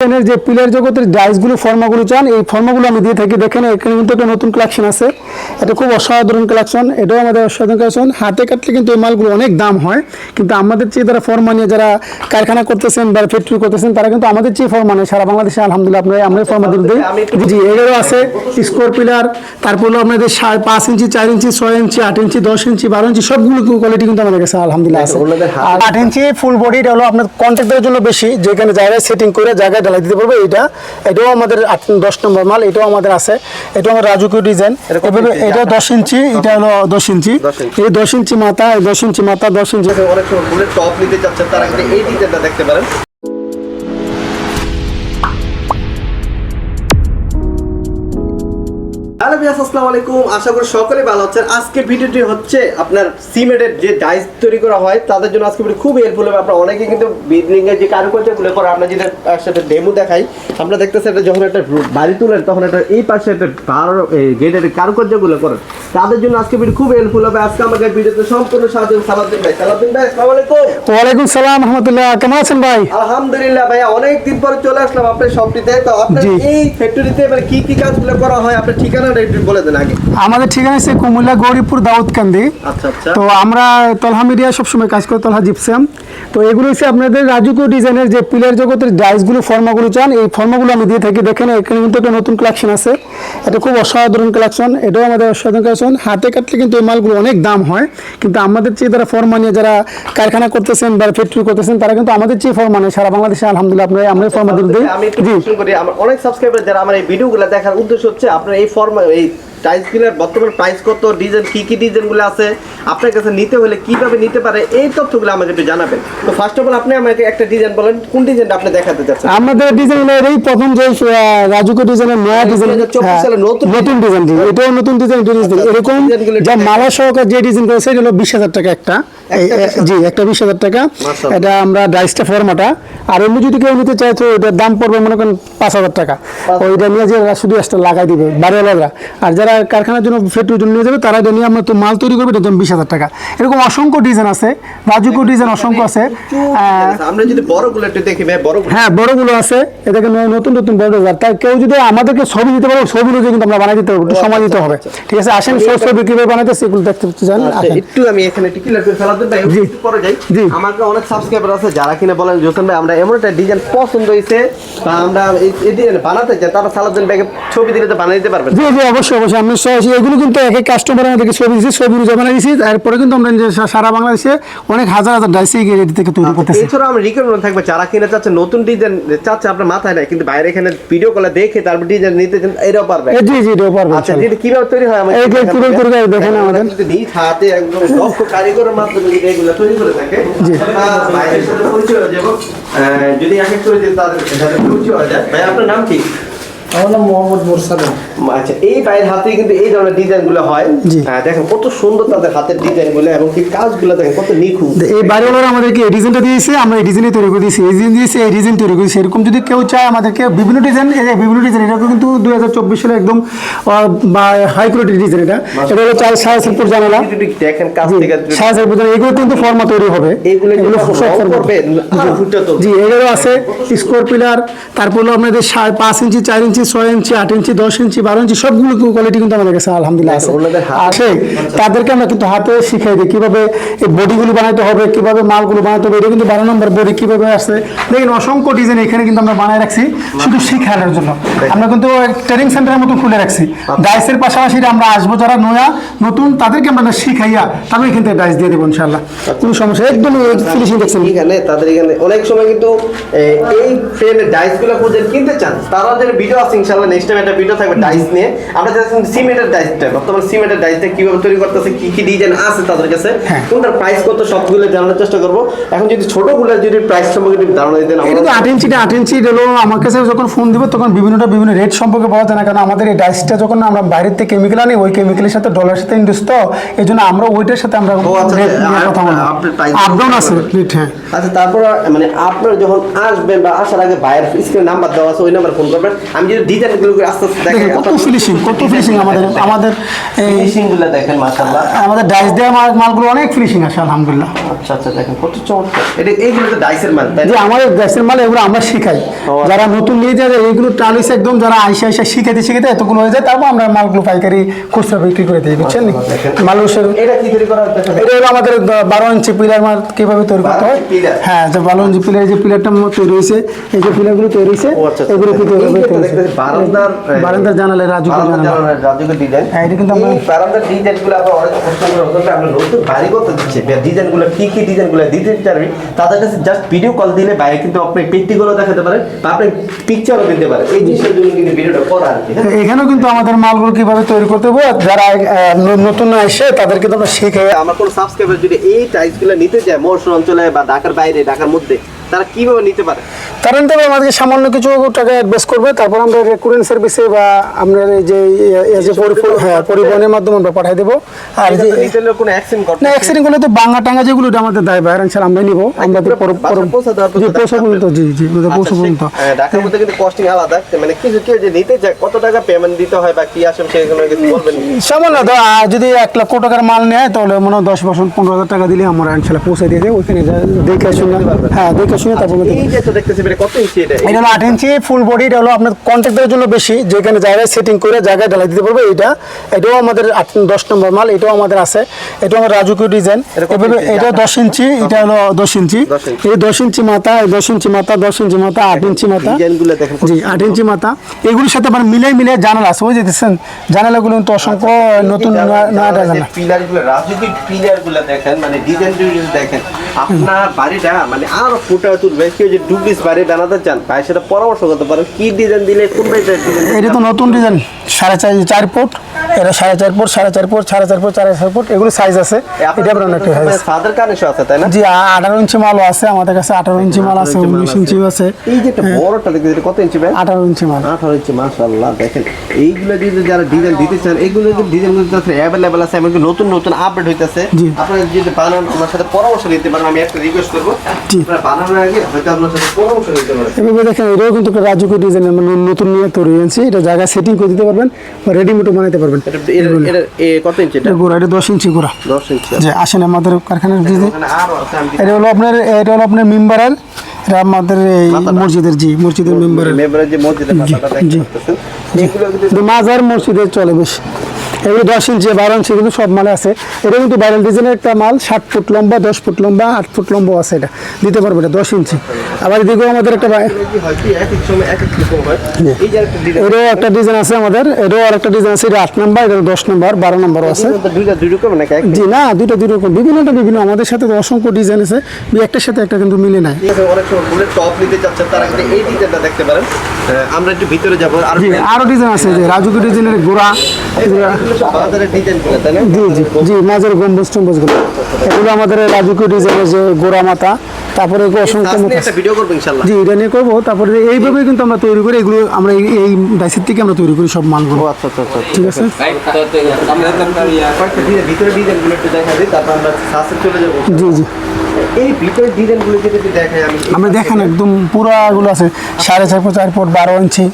এখানের যে পিলার জগতের ডাইসগুলো ফর্মাগুলো চান এই ফর্মাগুলো আমি দিয়ে থাকি। দেখেন এখানে কিন্তু একটা নতুন কালেকশন আছে। এটা খুব অসাধারণ কালেকশন এটাও আমাদের অসাধারণ কালেকশন হাতে কাটলে কিন্তু এই মালগুলো অনেক দাম হয়। কিন্তু আমাদের চেয়ে যারা ফর্মা নিয়ে যারা কারখানা করতেছেন বা ফ্যাক্টরি করতেছেন তারা কিন্তু আমাদের চেয়ে ফর্মা নেই সারা বাংলাদেশে আলহামদুলিল্লাহ আপনারা আমরা ফর্মা দিয়ে দিই। জি এগুলো আছে স্কোর পিলার তারপর হলো আপনাদের সাড়ে পাঁচ ইঞ্চি চার ইঞ্চি ছয় ইঞ্চি আট ইঞ্চি দশ ইঞ্চি বারো ইঞ্চি সবগুলো কোয়ালিটি কিন্তু আমাদের কাছে আলহামদুলিল্লাহ আছে। আর আট ইঞ্চি ফুল বডি এটা হলো আপনার কন্ট্যাক্টের জন্য বেশি। যেখানে জায়গায় সেটিং করে জায়গায় ঢালাই দিতে পারব এটা এটাও আমাদের আট দশ নম্বর মাল এটাও আমাদের আছে। এটা আমার রাজুকীয় ডিজাইন এটা এভাবে এটা দশ ইঞ্চি এটা হলো দশ ইঞ্চি। এই দশ ইঞ্চি মাথা দশ ইঞ্চি মাথা দশ ইঞ্চি। অনেক টপ নিতে চাচ্ছেন তারা এই ডিজাইনটা দেখতে পারেন। হ্যালো বিয়াস আসসালামু আলাইকুম। আশা করি সকলে ভালো আছেন। আজকে ভিডিওটি হচ্ছে আপনার সিমেন্টের যে ডাইস তৈরি করা হয় তাদের জন্য আজকে ভিডিও খুব হেল্পফুল হবে। আপনারা অনেকে কিন্তু যে কারুকার্যগুলো করে আমরা যেটা একসাথে ডেমো দেখাই আমরা দেখতেছি এটা যখন একটা বাড়ি তুলেন তখন একটা এই পাশে একটা বার গেটের কারুকার্যগুলো করেন। তাদের জন্য আজকে ভিডিও খুব হেল্পফুল হবে। আজকে আমাকে ভিডিওতে সম্পূর্ণ সাহায্য সালাদিন ভাই। সালাদিন ভাই আসসালামু আলাইকুম। ওয়ালাইকুম সালাম রহমতুল্লাহ। কেমন আছেন ভাই? আলহামদুলিল্লাহ ভাইয়া অনেক দিন পরে চলে আসলাম আপনার শপটিতে তো আপনার এই ফ্যাক্টরিতে মানে কি কি কাজগুলো করা হয় আপনার ঠিকানাটা একটু বলে দেন আগে। আমাদের ঠিকানা হচ্ছে কুমিল্লা গৌরীপুর দাউদকান্দি আচ্ছা আচ্ছা। তো আমরা তলহা মিডিয়া সবসময় কাজ করি তলহা জিপসাম। তো এগুলো হচ্ছে আপনাদের রাজুকো ডিজাইনের যে পিলার জগতের ডাইসগুলো ফর্মাগুলো চান এই ফর্মাগুলো আমি দিয়ে থাকি। দেখেন এখানে কিন্তু একটা নতুন কালেকশন আছে। এটা খুব অসাধারণ কালেকশন এটাও আমাদের অসাধারণ কালেকশন হাতে কাটলে কিন্তু এই মালগুলো অনেক দাম হয় কিন্তু আমাদের চেয়ে যারা ফর্মা নিয়ে যারা কারখানা করতেছেন বা ফ্যাক্টরি করতেছেন তারা কিন্তু আমাদের চেয়ে ফর্মা নেই সারা বাংলাদেশে আলহামদুলিল্লাহ আপনারা আমরা ফর্মা দিয়ে দিই। জি। অনেক সাবস্ক্রাইবার যারা আমার এই ভিডিওগুলো দেখার উদ্দেশ্য হচ্ছে আপনার এই ফর্ম এই টাইলসগুলোর বর্তমান প্রাইস কত ডিজাইন কি কি ডিজাইনগুলো আছে? আপনার কাছে নিতে হলে কীভাবে নিতে পারে? এই তথ্যগুলো আমাকে একটু জানাবেন। তো ফার্স্ট অফ অল আপনি আমাকে একটা ডিজাইন বলেন কোন ডিজাইনটা আপনি দেখাতে চাচ্ছেন? আমাদের ডিজাইন এই প্রথম যে রাজুকো ডিজাইনের নয়া ডিজাইন 2024 সালে নতুন নতুন ডিজাইন এটাও নতুন ডিজাইন এরকম যা মালা সহকারে যে ডিজাইন করেছে এটা হলো বিশ হাজার টাকা একটা। জি একটা বিশ হাজার টাকা। এটা আমরা ডাইসটা ফর্মাটা। আর এমনি যদি কেউ নিতে চায় তো এটার দাম পড়বে মনে করেন পাঁচ হাজার টাকা। ওইটা নিয়ে যে শুধু একটা লাগাই দিবে বাড়িওয়ালারা। আর যারা কারখানার জন্য ফ্যাক্টরির জন্য নিয়ে যাবে তারা এটা নিয়ে আমরা তো মাল তৈরি করবে দাম বিশ হাজার টাকা। এরকম অসংখ্য ডিজাইন আছে রাজুকো ডিজাইন অসংখ্য আছে আমরা যদি বড়গুলো একটু দেখি হ্যাঁ বড়গুলো আছে এটাকে নতুন নতুন বড় বাজার। তাই কেউ যদি আমাদেরকে ছবি দিতে পারো ছবি অনুযায়ী কিন্তু আমরা বানাই দিতে পারব একটু সময় দিতে হবে। ঠিক আছে আসেন সব ছবি কীভাবে বানাইতে সেগুলো দেখতে চান আচ্ছা, একটু আমি এখানে একটু ক্লিয়ার করে ফেলাতে ভাই একটু পরে যাই। আমাকে অনেক সাবস্ক্রাইবার আছে যারা কিনা বলেন জোসেন ভাই আমরা এমন একটা ডিজাইন পছন্দ হয়েছে আমরা এই- ডিজাইন বানাতে চাই তারা সালাদিন ব্যাগে ছবি দিলে তো বানিয়ে দিতে পারবেন জি জি অবশ্যই অবশ্যই আমি সরাসরি এগুলো কিন্তু এক এক কাস্টমার আমাদেরকে ছবি দিচ্ছি ছবি বানাই দিচ্ছি তারপরে কিন্তু আমরা সারা বাংলাদেশে অনেক হাজার হাজার ডাইসি এটি থেকে তৈরি করতেছি। এছাড়াও আমি রিকমেন্ড থাকবে যারা কিনা চাচ্ছে নতুন ডিজাইন চাচ্ছে আপনার মাথায় নাই কিন্তু বাইরে এখানে ভিডিও কলে দেখে তারপর ডিজাইন নিতে চান, এটাও পারবে। জি জি এটাও পারবেন আচ্ছা। যেটা কীভাবে তৈরি হয় আমাকে এই যে হয় দেখেন। আমাদের। নিজ হাতে একদম দক্ষ কারিগরের মাধ্যমে যদি এগুলো তৈরি করে থাকে। আহ, বাইরের সাথে পরিচয় হয়ে যাব। যদি এক এক করে তাদের সাথে পরিচয় হয়ে যায়। ভাই আপনার নাম কি? আমার নাম মোহাম্মদ মোরসাদ আচ্ছা এই পায়ের হাতে কিন্তু এই ধরনের ডিজাইন হয়। দেখেন কত সুন্দর তাদের হাতের ডিজাইন এবং কি কাজগুলো দেখেন কত নিখুঁত। এই বাড়িওয়ালারা আমাদেরকে এই ডিজাইনটা দিয়েছে আমরা এই ডিজাইনে তৈরি করে দিয়েছি। এই ডিজাইন দিয়েছে এই ডিজাইন তৈরি করেছি এরকম যদি কেউ চায় আমাদেরকে বিভিন্ন ডিজাইন বিভিন্ন ডিজাইন এটা কিন্তু দুই হাজার চব্বিশ সালে একদম হাই কোয়ালিটির ডিজাইন এটা। এটা হলো চার সাড়ে সাতপুর জানালা। দেখেন কাজ থেকে সাড়ে সাতপুর জানালা এগুলো কিন্তু ফর্মা তৈরি হবে। এগুলো। জি এগুলো আছে স্কোর পিলার তারপর হলো আপনাদের পাঁচ ইঞ্চি চার ইঞ্চি ছয় ইঞ্চি আট ইঞ্চি দশ ইঞ্চি বারো ইঞ্চি সবগুলো কোয়ালিটি কিন্তু আমাদের কাছে আলহামদুলিল্লাহ আছে। সেই তাদেরকে আমরা কিন্তু হাতে শিখাই দিই কীভাবে এই বডিগুলো বানাইতে হবে কীভাবে মালগুলো বানাইতে হবে এটা কিন্তু বারো নম্বর বডি কীভাবে আসছে। দেখেন অসংখ্য ডিজাইন এখানে কিন্তু আমরা বানায় রাখছি শুধু শিখানোর জন্য। আমরা কিন্তু ট্রেনিং সেন্টারের মতো খুলে রাখছি। ডাইসের পাশাপাশি আমরা আসব যারা নয়া নতুন তাদেরকে আমরা শিখাইয়া তারপর এখান থেকে ডাইস দিয়ে দেবো ইনশাল্লাহ কোনো সমস্যা একদম ফিনিশিং দেখছেন। এখানে তাদের এখানে অনেক সময় কিন্তু এই ফ্রেমের ডাইসগুলো খুঁজে কিনতে চান তারা যে ভিডিও আছে ইনশাআল্লাহ নেক্সট টাইম একটা ভিডিও থাকবে ডাইস নিয়ে। আমরা সিমেন্টের ডাইসটা বর্তমানে সিমেন্টের ডাইসটা কীভাবে তৈরি করতেছে কি কি ডিজাইন আছে তাদের কাছে? হ্যাঁ। কোনটার প্রাইস কত সবগুলো জানার চেষ্টা করব। এখন যদি ছোটগুলো যদি প্রাইস সম্পর্কে ধারণা দিতেন এটা তো আমরা আট ইঞ্চিটা আট ইঞ্চি হলো আমার কাছে যখন ফোন দিব তখন বিভিন্নটা বিভিন্ন রেট সম্পর্কে পাওয়া যায় না কারণ আমাদের এই ডাইসটা যখন আমরা বাইরের থেকে কেমিক্যাল আনি ওই কেমিক্যালের সাথে ডলারের সাথে ইন্ডুস তো এই জন্য আমরা ওইটার সাথে আমরা আচ্ছা, কথা বলব। আপনার আপডাউন আছে রেট হ্যাঁ। আচ্ছা তারপর মানে আপনারা যখন আসবেন বা আসার আগে ভাইয়ের স্ক্রিনে নাম্বার দেওয়া আছে ওই নাম্বার ফোন করবেন। আমি যদি ভিডিও আস্তে আস্তে দেখেন কত ফিনিশিং কত ফিনিশিং আমাদের আমাদের এই ফিনিশিংগুলো দেখেন মাশাআল্লাহ। আমাদের ডাইস দেওয়া মাল মালগুলো অনেক ফিনিশিং আছে আলহামদুলিল্লাহ। আচ্ছা আচ্ছা দেখেন কত চমৎকার। এটা এইগুলো তো ডাইসের মাল তাই যে আমাদের দেশের মাল এগুলো আমরা শিখাই। যারা নতুন নিয়ে যায় এইগুলো টালিস একদম যারা আইসা আইসা শিখাইতে শিখাইতে এতগুলো হয়ে যায় তারপর আমরা মালগুলো পাইকারি খুচরা বিক্রি করে দিই বুঝছেন মানুষের এটা কি তৈরি করা এটা হলো আমাদের বারো ইঞ্চি পিলার মাল কীভাবে তৈরি করতে হয়? 12 ইঞ্চি পিলার? হ্যাঁ যে বারো ইঞ্চি পিলার যে পিলারটা তৈরি হয়েছে এই যে পিলারগুলো তৈরি হয়েছে আচ্ছা আচ্ছা। এগুলো কি তৈরি বারান্দার বারান্দার জানালে রাজু ডিজাইন হ্যাঁ, এটা কিন্তু আমরা- এই বারান্দার ডিজাইনগুলো আমরা অনেক কষ্ট করে হতো আমরা নতুন বাড়ি করতে দিচ্ছি ডিজাইনগুলো কি কি ডিজাইনগুলো দিতে চাইবে তাদের কাছে জাস্ট ভিডিও কল দিলে বাইরে কিন্তু আপনি পেটিগুলো দেখাতে পারেন বা আপনি পিকচারও দিতে পারেন। এই জিনিসের জন্য কিন্তু ভিডিওটা করা আর কি হ্যাঁ? এখানেও কিন্তু আমাদের মালগুলো কীভাবে তৈরি করতে হবে যারা নতুন এসে তাদেরকে তো আমরা শিখে আমার কোনো সাবস্ক্রাইবার যদি এই টাইলসগুলো নিতে চায় মৌসুম অঞ্চলে বা ঢাকার বাইরে ঢাকার মধ্যে তারা কীভাবে নিতে পারে? কারণ তবে আমাদেরকে সামান্য কিছু টাকা অ্যাডভান্স করবে তারপর আমরা রেকুরেন্ট সার্ভিসে বা আমরা যে হ্যাঁ পরিবহনের মাধ্যমে আমরা পাঠিয়ে দেবো। আর যে কোনো অ্যাক্সিডেন্ট করলে তো টাঙ্গা যেগুলো আমাদের দায় বাইরে ইনশাল্লাহ আমরা নিবো। আমরা তো পৌঁছে পর্যন্ত জি জি আমাদের পৌঁছা আচ্ছা, পর্যন্ত। হ্যাঁ, ঢাকার মধ্যে কিন্তু কস্টিং আলাদা। মানে কিছু কেউ যে নিতে চায় কত টাকা পেমেন্ট দিতে হয় বা কি আসে সেগুলো কিছু বলবেন সামান্য যদি এক লক্ষ টাকার মাল নেয় তাহলে মনে হয় দশ বছর পনেরো হাজার টাকা দিলে আমরা ইনশাল্লাহ পৌঁছে দিয়ে দেবো। ওইখানে দেখে শুনে হ্যাঁ দেখে শুনে তারপর এই যে তো দেখতেছি এটা কত ইঞ্চি এটা? এটা হলো আট ইঞ্চি ফুল বডি এটা হলো আপনার কন্ট্রাক্টের জন্য বেশি যেখানে জায়গায় সেটিং করে জায়গায় ঢালাই দিতে পারবে এটা এটাও আমাদের আট দশ নম্বর মাল এটাও আমাদের আছে। এটাও আমার রাজকীয় ডিজাইন এটা এভাবে এটা দশ ইঞ্চি এটা হলো ইঞ্চি 10 ইঞ্চি। এই দশ ইঞ্চি মাথা এই দশ ইঞ্চি মাথা দশ ইঞ্চি মাথা আট ইঞ্চি মাথা। ডিজাইনগুলো দেখেন জি আট ইঞ্চি মাথা। এগুলির সাথে আবার মিলে মিলে জানালা আছে ওই যে দেখছেন জানালাগুলো কিন্তু অসংখ্য নতুন নয়া- জানালা দেখেন মানে ডিজাইন দেখেন আপনার বাড়িটা মানে আরও ফুটা তুলবে কেউ যে ডুপ্লিস বাড়ি বানাতে চান। ভাই সেটা পরামর্শ করতে পারেন কি ডিজাইন দিলে কোন এটা তো নতুন ডিজাইন সাড়ে চার চার ফুট এটা সাড়ে চার ফুট সাড়ে চার ফুট সাড়ে চার ফুট সাড়ে চার ফুট এগুলো সাইজ আছে। এটা আপনার অনেকটা সাইজ ফাদার কানেকশন আছে তাই না? জি আঠারো ইঞ্চি মালও আছে আমাদের কাছে আঠারো ইঞ্চি মাল আছে উনিশ ইঞ্চি আছে। এই যে একটা বড়টা দেখতে কত ইঞ্চি ভাই? আঠারো ইঞ্চি মাল। আঠারো ইঞ্চি মাশাআল্লাহ দেখেন। এইগুলো যারা ডিজাইন দিতে চান এইগুলো ডিজাইন আছে অ্যাভেলেবেল আছে এমনকি নতুন নতুন আপডেট হইতেছে। আপনারা যদি বানান আমার সাথে পরামর্শ নিতে পারেন আমি একটা রিকোয়েস্ট করব। আপনারা বানানোর এভাবে দেখেন এটাও কিন্তু একটা ডিজাইন মানে নতুন নিয়ে তৈরি হয়েছে। এটা জায়গায় সেটিং করে দিতে পারবেন বা রেডিমেডও বানাতে পারবেন। এটা এটা এটা এ কত ইঞ্চি এটা? এটা গোড়া এটা দশ ইঞ্চি গোড়া। দশ ইঞ্চি যে আসেন আমাদের কারখানার ডিজাইন এটা হলো আপনার এটা হলো আপনার মেম্বারের এটা আমাদের এই মসজিদের জি মসজিদের মেম্বারের মেম্বারের যে মসজিদের জি। মাজার মসজিদে চলে বেশ। এগুলো দশ ইঞ্চি বারো ইঞ্চি কিন্তু সব মালে আছে। এটা কিন্তু ভাইরাল ডিজাইনের একটা মাল ষাট ফুট লম্বা দশ ফুট লম্বা আট ফুট লম্বা আছে এটা। দিতে পারবে এটা দশ ইঞ্চি আবার এদিকেও আমাদের একটা একটা এটাও একটা ডিজাইন আছে আমাদের। এটাও আরেকটা ডিজাইন আছে এটা আট নাম্বার এটা দশ নাম্বার বারো নাম্বারও আছে। দুইটা জি না দুটো দুই রকম। বিভিন্নটা বিভিন্ন আমাদের সাথে তো অসংখ্য ডিজাইন আছে। একটার সাথে একটা কিন্তু মিলে নাই। অনেক সময় টপ নিতে চাচ্ছেন তারা কিন্তু এই ডিজাইনটা দেখতে পারেন। আমরা একটু ভিতরে যাব আর ডিজাইন আছে যে রাজুকি ডিজাইনের গোড়া জি জি জি মাঝের গম্বুজ টম্বুজগুলো এগুলো আমাদের রাজকীয় ডিজাইনের যে গোড়া মাথা তারপরে অসংখ্য জি এটা নিয়ে করব তারপরে এইভাবে কিন্তু আমরা তৈরি করি এগুলো আমরা এই- ডাইসের থেকে আমরা তৈরি করি সব মালগুলো। আচ্ছা আচ্ছা আচ্ছা ঠিক আছে? জি জি। এই ভিতরে ডিজাইনগুলো যদি দেখাই আমি আমরা দেখেন একদম পুরো এগুলো আছে সাড়ে চার ফুট চার ফুট বারো ইঞ্চি।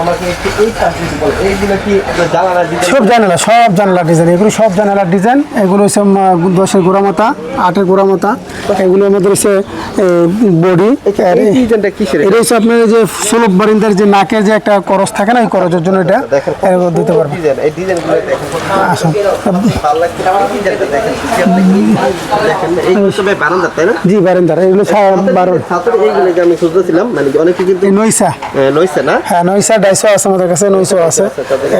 আমাকে একটু এই পাশ এইগুলো কি জানালা সব জানালা সব জানালা ডিজাইন। এগুলো সব জানালার ডিজাইন। এগুলো হচ্ছে দশের গোড়া মাথা আটের গোড়া মাথা। এগুলো আমাদের হচ্ছে বডি এটা হচ্ছে আপনার যে সুলভ বারিন্দার যে নাকে যে একটা করস থাকে না ওই করজের জন্য এটা দিতে পারবে ডিজাইন এই ডিজাইনগুলো দেখেন আসুন। তাই না? জি বারিন্দার এগুলো বারো। আমি খুঁজতেছিলাম মানে অনেকে কিন্তু এই নইসা না? হ্যাঁ নইসা ডাইসো আছে আমাদের কাছে নইসো আছে।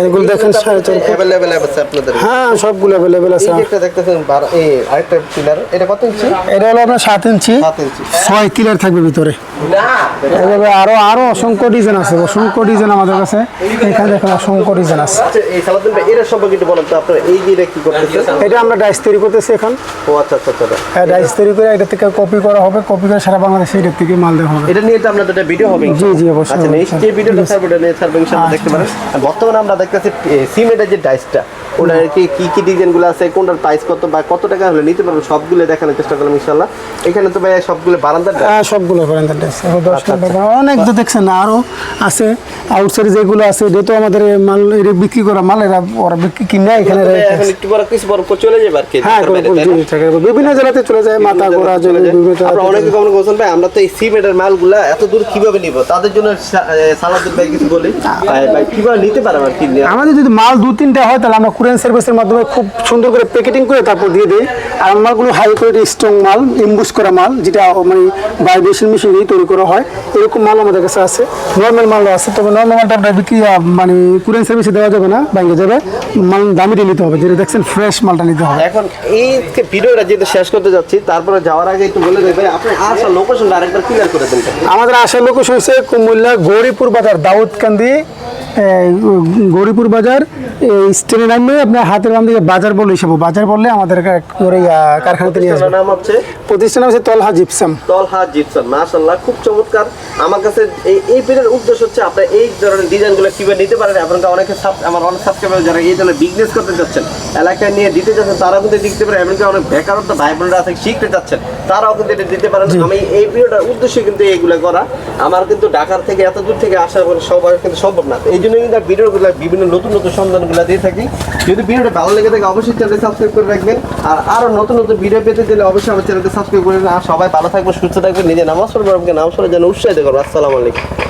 এগুলো দেখেন সাড়ে চার অ্যাভেলেবেল আছে আপনাদের? হ্যাঁ সবগুলো অ্যাভেলেবেল আছে। একটা দেখতেছেন এই আরেকটা পিলার এটা কত ইঞ্চি? এটা হলো আপনার সাত ইঞ্চি। সাত ইঞ্চি। ছয় কিলার থাকবে ভিতরে। এভাবে আরও আরও অসংখ্য ডিজাইন আছে অসংখ্য ডিজাইন আমাদের কাছে। এখানে দেখেন অসংখ্য ডিজাইন আছে। আচ্ছা এই সালাদিন ভাই এর সম্পর্কে একটু বলেন তো আপনারা এই যে এটা কি করতেছেন? এটা আমরা ডাইস তৈরি করতেছি এখন। ও আচ্ছা আচ্ছা আচ্ছা হ্যাঁ ডাইস তৈরি করে এটা থেকে কপি করা হবে কপি করে সারা বাংলাদেশে এটা থেকে মাল দেওয়া হবে। এটা নিয়ে তো আপনাদের একটা ভিডিও হবে জি, জি, অবশ্যই, আচ্ছা নেক্সট যে। ভিডিওটা ছাড়বো এটা নিয়ে ইনশাআল্লাহ দেখতে পারেন। বর্তমানে আমরা দেখতেছি সিমেন্টের যে ডাইসটা ওনার কি কি কি ডিজাইনগুলো আছে কোনটার প্রাইস কত বা কত টাকা হলে নিতে পারবেন সবগুলো দেখানোর চেষ্টা করলাম ইনশাল্লাহ এখানে তো ভাই সবগুলো বারান্দার হ্যাঁ সবগুলো করেন আচ্ছা, অনেক তো দেখছেন না আরও আছে। আউটসাইড যেগুলো আছে যেহেতু আমাদের মাল বিক্রি করা মাল এরা ওরা বিক্রি কিনে এখানে এখন একটু বড় কিছু বড় চলে যাবে আর কি হ্যাঁ। বিভিন্ন জেলাতে চলে যায় মাথা গোড়া আপনারা অনেকে কমেন্ট করছেন ভাই আমরা তো এই সিমেন্টের মালগুলা এত দূর কীভাবে নিব? তাদের জন্য ভাই কিছু বলি। ভাই, কীভাবে নিতে পারবে আর কি আমাদের যদি মাল দু তিনটা হয় তাহলে আমরা কুরিয়ান সার্ভিসের মাধ্যমে খুব সুন্দর করে প্যাকেটিং করে তারপর দিয়ে দিই। আর মালগুলো হাই কোয়ালিটি স্ট্রং মাল ইম্বুস করা মাল যেটা মানে ভাইব্রেশন মেশিন দিয়ে তৈরি করা হয়। এরকম মাল আমাদের কাছে আছে। নর্মাল মালও আছে তবে নর্মাল মালটা আপনার বিক্রি মানে কুরিয়ান সার্ভিসে দেওয়া যাবে না ব্যাংকে যাবে। মাল দামিটা নিতে হবে যেটা দেখছেন ফ্রেশ মালটা নিতে হবে। এখন এই ভিডিওটা যেহেতু শেষ করতে যাচ্ছি তারপরে যাওয়ার আগে একটু বলে দেবে আপনি আসা লোকেশনটা আরেকবার ক্লিয়ার করে দেন। আমাদের আসার লোকেশন হচ্ছে কুমিল্লা গৌরীপুর বাজার দাউদকান্দি গৌরীপুর বাজার এই স্টেনে নামবে আপনার হাতের বাম দিকে বাজার বলে হিসাবে বাজার বললে আমাদের কারখানাতে নিয়ে আসবে। নাম হচ্ছে? প্রতিষ্ঠান হচ্ছে তলহা জিপসাম। তলহা জিপসন মাশাল্লাহ খুব চমৎকার। আমার কাছে এই এই পেজের উদ্দেশ্য হচ্ছে আপনি এই ধরনের ডিজাইনগুলো কীভাবে নিতে পারেন আপনাকে অনেকে আমার অনেক সাবস্ক্রাইবার যারা এই ধরনের বিজনেস করতে যাচ্ছেন এলাকায় নিয়ে দিতে যাচ্ছেন তারাও কিন্তু দিতে পারে এমনকি অনেক বেকারত্ব ভাই বোনরা আছে শিখতে যাচ্ছেন তারাও কিন্তু এটা দিতে পারেন। আমি এই ভিডিওটার উদ্দেশ্য কিন্তু এইগুলো করা আমার কিন্তু ঢাকার থেকে এত দূর থেকে আসা মানে সবার কিন্তু সম্ভব না। এই জন্য কিন্তু ভিডিওগুলো বিভিন্ন নতুন নতুন সন্ধানগুলো দিয়ে থাকি। যদি ভিডিওটা ভালো লেগে থাকে, অবশ্যই চ্যানেলটি সাবস্ক্রাইব করে রাখবেন। আর আরও নতুন নতুন ভিডিও পেতে চাইলে অবশ্যই আমার চ্যানেলটি সাবস্ক্রাইব করে আর সবাই ভালো থাকবেন, সুস্থ থাকবেন, নিজের নামাজ পড়বেন আমাকে নামাজ পড়ে যেন উৎসাহিত করব আসসালামু আলাইকুম।